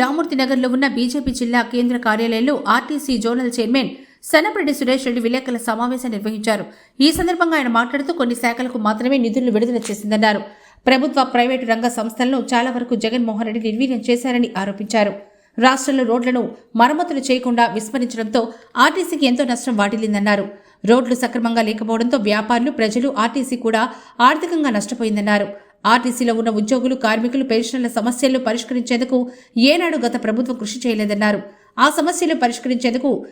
రామూర్తి నగర్లో ఉన్న బీజేపీ జిల్లా కేంద్ర కార్యాలయంలో RTC zonal chairman Sanapareddy Suresh Reddy విలేకరుల సమావేశం నిర్వహించారు. ఈ సందర్భంగా ఆయన మాట్లాడుతూ కొన్ని శాఖలకు మాత్రమే నిధులు విడుదల చేసిందన్నారు. ప్రభుత్వ ప్రైవేటు రంగ సంస్థలను చాలా వరకు జగన్మోహన్ రెడ్డి నిర్వీర్యం చేశారని ఆరోపించారు. రాష్ట్రంలో రోడ్లను మరమ్మతులు చేయకుండా విస్మరించడంతో ఆర్టీసీకి ఎంతో నష్టం వాటిల్లిందన్నారు. రోడ్లు సక్రమంగా లేకపోవడంతో వ్యాపారులు ప్రజలు ఆర్టీసీ కూడా ఆర్థికంగా నష్టపోయిందన్నారు. ఆర్టీసీలో ఉన్న ఉద్యోగులు కార్మికులు పెన్షన్ల సమస్యలు పరిష్కరించేందుకు ఏనాడు గత ప్రభుత్వం కృషి చేయలేదన్నారు. ఆ సమస్యలు పరిష్కరించేందుకు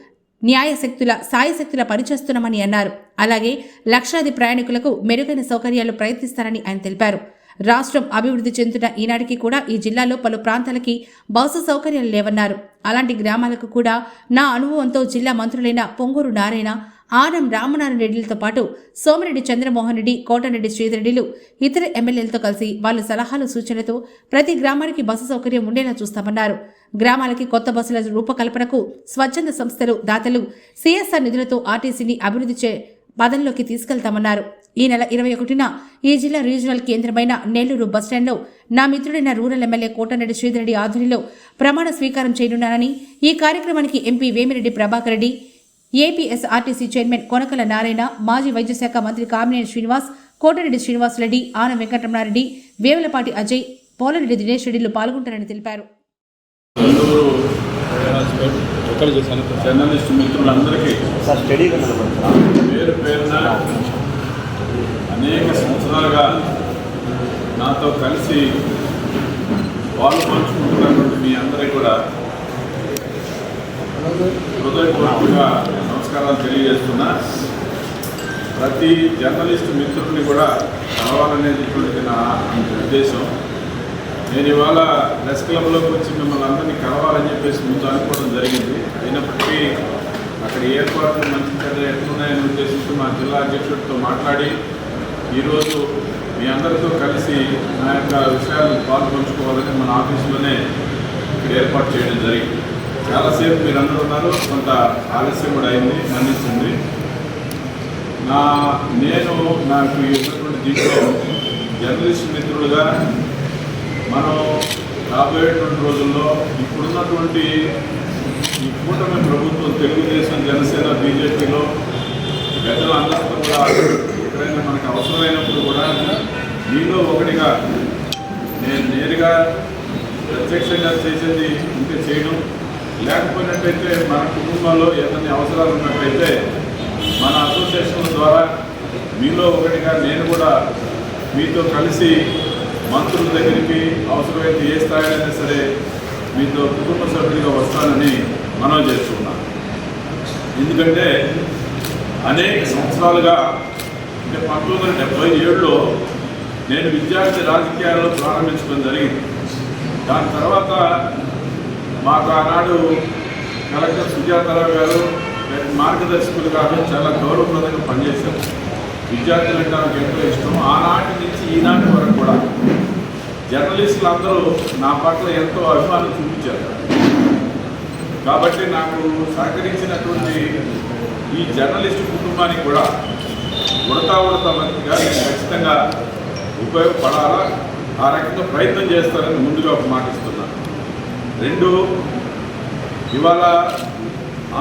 న్యాయశక్తుల సాయశక్తుల పనిచేస్తున్నామని అన్నారు. అలాగే లక్షాది ప్రయాణికులకు మెరుగైన సౌకర్యాలు ప్రయత్నిస్తారని ఆయన తెలిపారు. రాష్ట్రం అభివృద్ధి చెందుతున్న ఈనాటికి కూడా ఈ జిల్లాలో పలు ప్రాంతాలకి బస్సు సౌకర్యాలు లేవన్నారు. అలాంటి గ్రామాలకు కూడా నా అనుభవంతో జిల్లా మంత్రులైన పొంగూరు నారాయణ ఆనం రామనారాయణ రెడ్డిలతో పాటు సోమిరెడ్డి చంద్రమోహన్ రెడ్డి కోటరెడ్డి శ్రీధరెడ్డిలు ఇతర ఎమ్మెల్యేలతో కలిసి వాళ్ళ సలహాలు సూచనలతో ప్రతి గ్రామానికి బస్సు సౌకర్యం ఉండేలా చూస్తామన్నారు. గ్రామాలకి కొత్త బస్సుల రూపకల్పనకు స్వచ్ఛంద సంస్థలు దాతలు సిఎస్ఆర్ నిధులతో ఆర్టీసీని అభివృద్ధి చే పదంలోకి తీసుకెళ్తామన్నారు. ఈ నెల ఇరవై ఒకటిన ఈ జిల్లా రీజనల్ కేంద్రమైన నెల్లూరు బస్టాండ్లో నా మిత్రుడైన రూరల్ ఎమ్మెల్యే కోటనరెడ్డి శ్రీధరెడ్డి ఆధ్వర్యంలో ప్రమాణ స్వీకారం చేయనున్నానని ఈ కార్యక్రమానికి MP Vemireddy Prabhakar Reddy APSRTC chairman Konakalla Narayana మాజీ వైద్యశాఖ మంత్రి కామినేని శ్రీనివాస్ కోటరెడ్డి శ్రీనివాస్ రెడ్డి ఆన వెంకటరమణారెడ్డి వేములపాటి అజయ్ పోలరెడ్డి దినేష్ రెడ్డిలు పాల్గొంటారని తెలిపారు. జర్నలిస్ట్ మిత్రులందరికీ పేరు పేరున అనేక సంవత్సరాలుగా నాతో కలిసి పాలు పంచుకుంటున్నటువంటి మీ అందరికీ కూడా హృదయపూర్వకంగా నమస్కారాలు తెలియజేస్తున్నా. ప్రతి జర్నలిస్ట్ మిత్రుడిని కూడా కలవాలనేటటువంటి నా ఉద్దేశం. నేను ఇవాళ ప్రెస్ క్లబ్లోకి వచ్చి మిమ్మల్ని అందరినీ కలవాలని చెప్పేసి ముందు అనుకోవడం జరిగింది. అయినప్పటికీ అక్కడ ఏర్పాట్లు మంచి చెడ్డ ఎట్లున్నాయని ఉద్దేశించి మా జిల్లా అధ్యక్షుడితో మాట్లాడి ఈరోజు మీ అందరితో కలిసి నా యొక్క విషయాలు పాల్పంచుకోవాలని మన ఆఫీసులోనే ఇక్కడ ఏర్పాటు చేయడం జరిగింది. చాలాసేపు మీరు అందరూ ఉన్నారు. కొంత ఆలస్యం కూడా అయింది మన్నిస్తుంది నా నేను నాకు ఉన్నటువంటి దీంట్లో జర్నలిస్ట్ మిత్రులుగా మనం రాబోయేటువంటి రోజుల్లో ఇప్పుడున్నటువంటి ఈ కూటమి ప్రభుత్వం తెలుగుదేశం జనసేన బీజేపీలో పెద్దలు అందరితో కూడా ఎక్కడైనా మనకు అవసరమైనప్పుడు కూడా మీలో ఒకటిగా నేను నేరుగా ప్రత్యక్షంగా చేసేది ఇంకా చేయడం లేకపోయినట్టయితే మన కుటుంబంలో ఏదైనా అవసరాలు ఉన్నట్టయితే మన అసోసియేషన్ ద్వారా మీలో ఒకటిగా నేను కూడా మీతో కలిసి మంత్రుల దగ్గరికి అవసరమైతే ఏ స్థాయిలో సరే మీతో కుటుంబ సభ్యుడిగా వస్తానని మనం చేస్తున్నాం. ఎందుకంటే అనేక సంవత్సరాలుగా అంటే పంతొమ్మిది వందల డెబ్బై ఏడులో నేను విద్యార్థి రాజకీయాల్లో ప్రారంభించడం జరిగింది. దాని తర్వాత మాకు ఆనాడు కలెక్టర్ సుజాతారావు గారు మార్గదర్శకులుగా చాలా గౌరవప్రదంగా పనిచేశారు. విద్యార్థులు అంటే నాకు ఎంతో ఇష్టం. ఆనాటి నుంచి ఈనాటి వరకు కూడా జర్నలిస్టులు అందరూ నా పట్ల ఎంతో అభిమానం చూపించారు. కాబట్టి నాకు సహకరించినటువంటి ఈ జర్నలిస్టు కుటుంబానికి కూడా ఉడతా ఉడతా మంచిగా నేను ఖచ్చితంగా ఉపయోగపడాలా? ఆ రకంగా ప్రయత్నం చేస్తారని ముందుగా ఒక మాట ఇస్తున్నాను. రెండు ఇవాళ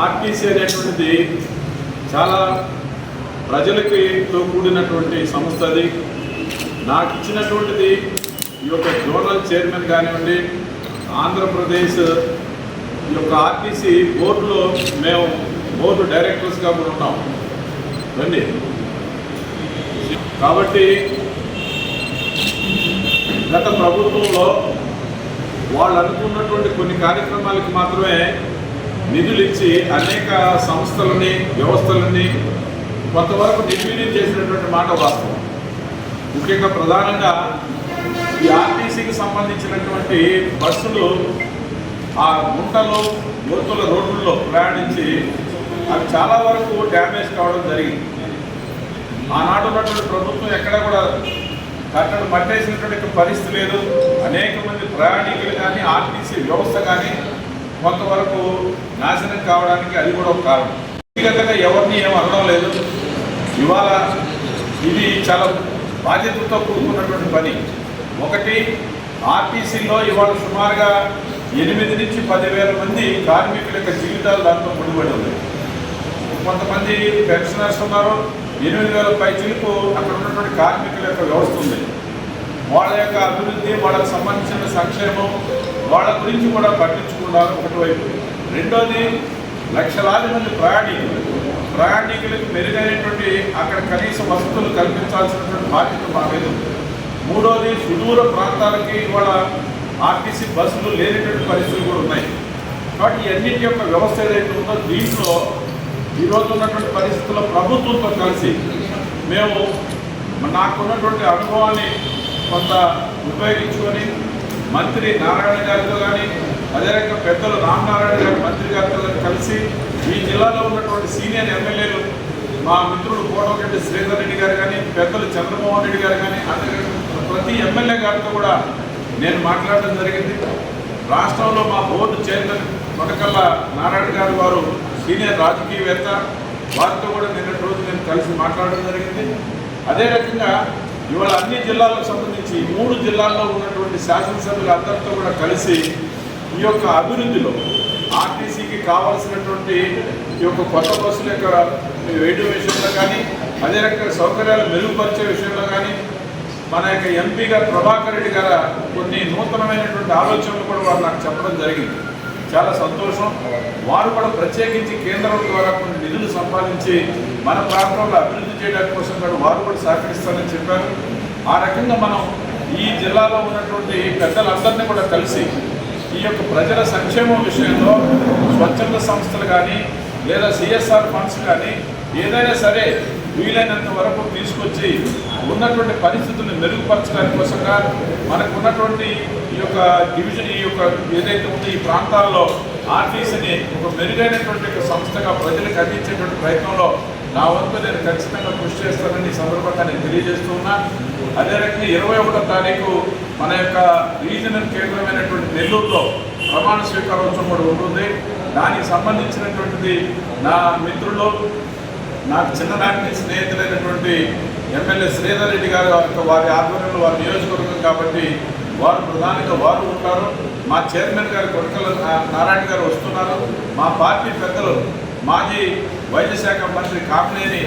ఆర్టీసీ అనేటువంటిది చాలా ప్రజలకితో కూడినటువంటి సంస్థ అది. నాకు ఇచ్చినటువంటిది ఈ యొక్క జోనల్ చైర్మన్ కానివ్వండి ఆంధ్రప్రదేశ్ ఈ యొక్క ఆర్టీసీ బోర్డులో మేము బోర్డు డైరెక్టర్స్గా కూడా ఉన్నాం. రండి. కాబట్టి గత ప్రభుత్వంలో వాళ్ళు అనుకున్నటువంటి కొన్ని కార్యక్రమాలకు మాత్రమే నిధులు ఇచ్చి అనేక సంస్థలని వ్యవస్థలని కొంతవరకు నిర్వీర్యం చేసినటువంటి మాట వాస్తవం. ముఖ్యంగా ప్రధానంగా ఈ ఆర్టీసీకి సంబంధించినటువంటి బస్సులు ఆ గుంటలు యువతుల రోడ్లలో ప్రయాణించి అవి చాలా వరకు డ్యామేజ్ కావడం జరిగింది. ఆనాడు ఉన్నటువంటి ప్రభుత్వం ఎక్కడ కూడా కట్టడం పట్టేసినటువంటి పరిస్థితి లేదు. అనేక మంది ప్రయాణికులు కానీ ఆర్టీసీ వ్యవస్థ కానీ కొంతవరకు నాశనం కావడానికి అది కూడా ఒక కారణం. వ్యక్తిగతంగా ఎవరిని ఏం అనడం లేదు. ఇవాళ ఇది చాలా బాధ్యతతో కూడుకున్నటువంటి పని. ఒకటి ఆర్టీసీలో ఇవాళ సుమారుగా ఎనిమిది నుంచి పదివేల మంది కార్మికుల యొక్క జీవితాలు దాంతో ముడిపడి ఉన్నాయి. కొంతమంది పెన్షనర్స్ ఉన్నారు ఎనిమిది వేల పై చిలుపు అక్కడ ఉన్నటువంటి కార్మికుల యొక్క వ్యవస్థ ఉంది. వాళ్ళ యొక్క అభివృద్ధి వాళ్ళకు సంబంధించిన సంక్షేమం వాళ్ళ గురించి కూడా పట్టించుకున్నారు ఒకటివైపు రెండోది లక్షలాది మంది ప్రయాణికులు. ప్రయాణికులకు మెరుగైనటువంటి అక్కడ కనీస వసతులు కల్పించాల్సినటువంటి బాధ్యత మా లేదు మూడోది సుదూర ప్రాంతాలకి ఇవాళ ఆర్టీసీ బస్సులు లేనటువంటి పరిస్థితులు కూడా ఉన్నాయి. కాబట్టి ఈ యొక్క వ్యవస్థ ఏదైతే ఉందో దీంట్లో ఈరోజు ఉన్నటువంటి పరిస్థితుల్లో ప్రభుత్వంతో కలిసి మేము నాకున్నటువంటి అనుభవాన్ని కొంత ఉపయోగించుకొని మంత్రి నారాయణ గారితో కానీ అదే రకంగా పెద్దలు రామనారాయణ గారి మంత్రి గారితో కానీ కలిసి ఈ జిల్లాలో ఉన్నటువంటి సీనియర్ ఎమ్మెల్యేలు మా మిత్రుడు కోటమిరెడ్డి శ్రీధర్ రెడ్డి గారు కానీ పెద్దలు చంద్రమోహన్ రెడ్డి గారు కానీ అందరి ప్రతి ఎమ్మెల్యే గారితో కూడా నేను మాట్లాడడం జరిగింది. రాష్ట్రంలో మా బోర్డు చైర్మన్ కొనకల్ల నారాయణ గారు వారు సీనియర్ రాజకీయవేత్త వారితో కూడా నిన్నటి రోజు నేను కలిసి మాట్లాడడం జరిగింది. అదే రకంగా ఇవాళ అన్ని జిల్లాలకు సంబంధించి మూడు జిల్లాల్లో ఉన్నటువంటి శాసనసభ్యులు అందరితో కూడా కలిసి ఈ యొక్క అభివృద్ధిలో ఆర్టీసీకి కావాల్సినటువంటి ఈ యొక్క కొత్త బస్సుల యొక్క వేయడం విషయంలో కానీ అదే రకంగా సౌకర్యాలు మెరుగుపరిచే విషయంలో కానీ మన యొక్క ఎంపీ గారు ప్రభాకర్ రెడ్డి గారు కొన్ని నూతనమైనటువంటి ఆలోచనలు కూడా వారు నాకు చెప్పడం జరిగింది. చాలా సంతోషం. వారు కూడా ప్రత్యేకించి కేంద్రం ద్వారా కొన్ని నిధులు సంపాదించి మన ప్రాంతంలో అభివృద్ధి చేయడానికి కోసం కూడా వారు కూడా సహకరిస్తారని చెప్పారు. ఆ రకంగా మనం ఈ జిల్లాలో ఉన్నటువంటి పెద్దలందరినీ కూడా కలిసి ఈ యొక్క ప్రజల సంక్షేమం విషయంలో స్వచ్ఛంద సంస్థలు కానీ లేదా సిఎస్ఆర్ ఫండ్స్ కానీ ఏదైనా సరే వీలైనంత వరకు తీసుకొచ్చి ఉన్నటువంటి పరిస్థితులను మెరుగుపరచడానికి కోసంగా మనకు ఉన్నటువంటి ఈ యొక్క డివిజన్ ఈ యొక్క ఏదైతే ఉందో ఈ ప్రాంతాల్లో ఆర్టీసీని ఒక మెరుగైనటువంటి ఒక సంస్థగా ప్రజలకు అందించేటువంటి ప్రయత్నంలో నా వంతు నేను ఖచ్చితంగా కృషి చేస్తానని ఈ సందర్భంగా నేను తెలియజేస్తూ ఉన్నా. అదే రకంగా ఇరవై ఒకటో తారీఖు మన యొక్క రీజనల్ కేంద్రమైనటువంటి నెల్లూరులో ప్రమాణ స్వీకారోత్సవం కూడా ఉంటుంది. దానికి సంబంధించినటువంటిది నా మిత్రులు నాకు చిన్ననాటి నుంచి స్నేహితులైనటువంటి ఎమ్మెల్యే శ్రీధర్ రెడ్డి గారు యొక్క వారి ఆధ్వర్యంలో వారి నియోజకవర్గం కాబట్టి వారు ప్రధానంగా వారు ఉంటారు. మా చైర్మన్ గారు కొరకల నారాయణ గారు వస్తున్నారు. మా పార్టీ పెద్దలు మాజీ వైద్య శాఖ మంత్రి కామినేని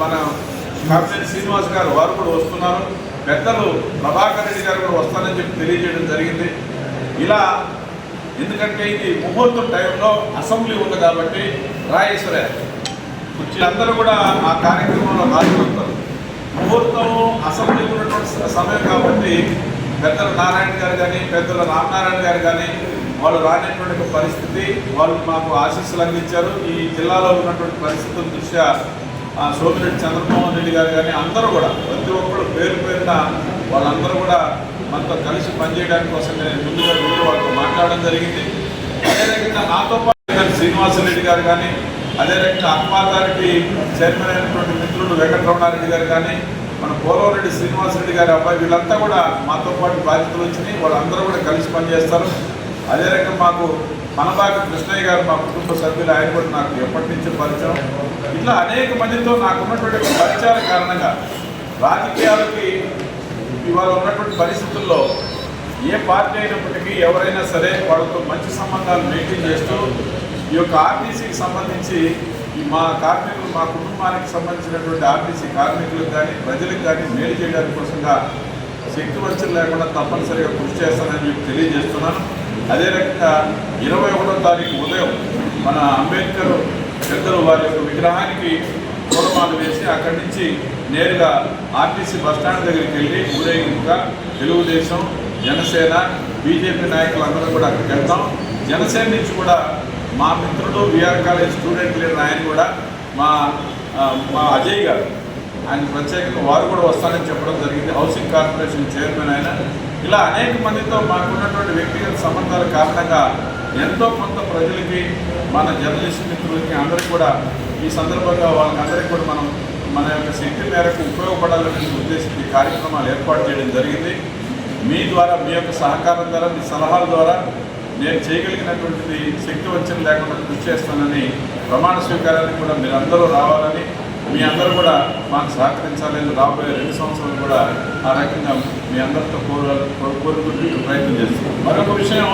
మన కామినేని శ్రీనివాస్ గారు వారు కూడా వస్తున్నారు. పెద్దలు ప్రభాకర్ రెడ్డి గారు కూడా వస్తారని చెప్పి తెలియజేయడం జరిగింది. ఇలా ఎందుకంటే ఇది ముహూర్తం టైంలో అసెంబ్లీ ఉంది కాబట్టి రాయేశ్వర వీళ్ళందరూ కూడా ఆ కార్యక్రమంలో పాల్గొంటారు ముహూర్తం అసెంబ్లీ ఉన్నటువంటి సమయం కాబట్టి పెద్దల నారాయణ గారు కానీ పెద్దల రామనారాయణ గారు కానీ వాళ్ళు రానటువంటి పరిస్థితి వాళ్ళు మాకు ఆశీస్సులు అందించారు. ఈ జిల్లాలో ఉన్నటువంటి పరిస్థితుల దృష్ట్యా ఆ, సోమిరెడ్డి చంద్రమోహన్ రెడ్డి గారు కానీ అందరూ కూడా ప్రతి ఒక్కరు పేరు పేరున వాళ్ళందరూ కూడా మనతో కలిసి పనిచేయడానికి కోసం నేను ముందుగా వాళ్ళతో మాట్లాడడం జరిగింది. అదే నాతో పాటు శ్రీనివాసరెడ్డి గారు కానీ అదే రకంగా చైర్మన్ అయినటువంటి మిత్రుడు వెంకటరమణారెడ్డి గారు కానీ మన పోలవరెడ్డి శ్రీనివాసరెడ్డి గారి అబ్బాయి వీళ్ళంతా కూడా మాతో పాటు బాధ్యతలు వచ్చినాయి. వాళ్ళందరూ కూడా కలిసి పనిచేస్తారు. అదే రకంగా మాకు మనబాక కృష్ణయ్య గారు మా కుటుంబ సభ్యులు ఆయన కూడా నాకు ఎప్పటి నుంచో పరిచయం. ఇట్లా అనేక మందితో నాకు ఉన్నటువంటి పరిచయాల కారణంగా రాజకీయాలకి ఇవాళ ఉన్నటువంటి పరిస్థితుల్లో ఏ పార్టీ అయినప్పటికీ ఎవరైనా సరే వాళ్ళతో మంచి సంబంధాలు మెయింటైన్ చేస్తూ ఈ యొక్క ఆర్టీసీకి సంబంధించి ఈ మా కార్మికులు మా కుటుంబానికి సంబంధించినటువంటి ఆర్టీసీ కార్మికులకు కానీ ప్రజలకు కానీ మేలు చేయడానికి కోసంగా శక్తి వంచన లేకుండా తప్పనిసరిగా కృషి చేస్తానని చెప్పి తెలియజేస్తున్నాను. అదే రకంగా ఇరవై ఒకటో తారీఖు ఉదయం మన అంబేద్కర్ పెద్దలు వారి యొక్క విగ్రహానికి పూలమాలు వేసి అక్కడి నుంచి నేరుగా ఆర్టీసీ బస్టాండ్ దగ్గరికి వెళ్ళి ఊరేగింపుగా తెలుగుదేశం జనసేన బీజేపీ నాయకులు అందరూ కూడా అక్కడికి వెళ్తాం. జనసేన నుంచి కూడా మా మిత్రుడు విఆర్ కాలేజ్ స్టూడెంట్ లీడర్ ఆయన కూడా మా మా అజయ్ గారు. ఆయన ప్రత్యేకంగా వారు కూడా వస్తారని చెప్పడం జరిగింది. హౌసింగ్ కార్పొరేషన్ చైర్మన్ ఆయన. ఇలా అనేక మందితో మాకున్నటువంటి వ్యక్తిగత సంబంధాల కారణంగా ఎంతో కొంత ప్రజలకి మన జర్నలిస్ట్ మిత్రులకి అందరికీ కూడా ఈ సందర్భంగా వాళ్ళకందరికీ కూడా మనం మన యొక్క శక్తి మేరకు ఉపయోగపడాలనే ఉద్దేశం ఈ కార్యక్రమాలు ఏర్పాటు చేయడం జరిగింది. మీ ద్వారా మీ యొక్క సహకారం ద్వారా మీ సలహాల ద్వారా నేను చేయగలిగినటువంటిది శక్తి వంచన లేకుండా కృషి చేస్తానని ప్రమాణ స్వీకారానికి కూడా మీరు అందరూ రావాలని మీ అందరూ కూడా మాకు సహకరించాలని రాబోయే రెండు సంవత్సరాలు కూడా ఆ రకంగా మీ అందరితో కోర కోరుకుంటూ ప్రయత్నం చేస్తాను మరొక విషయం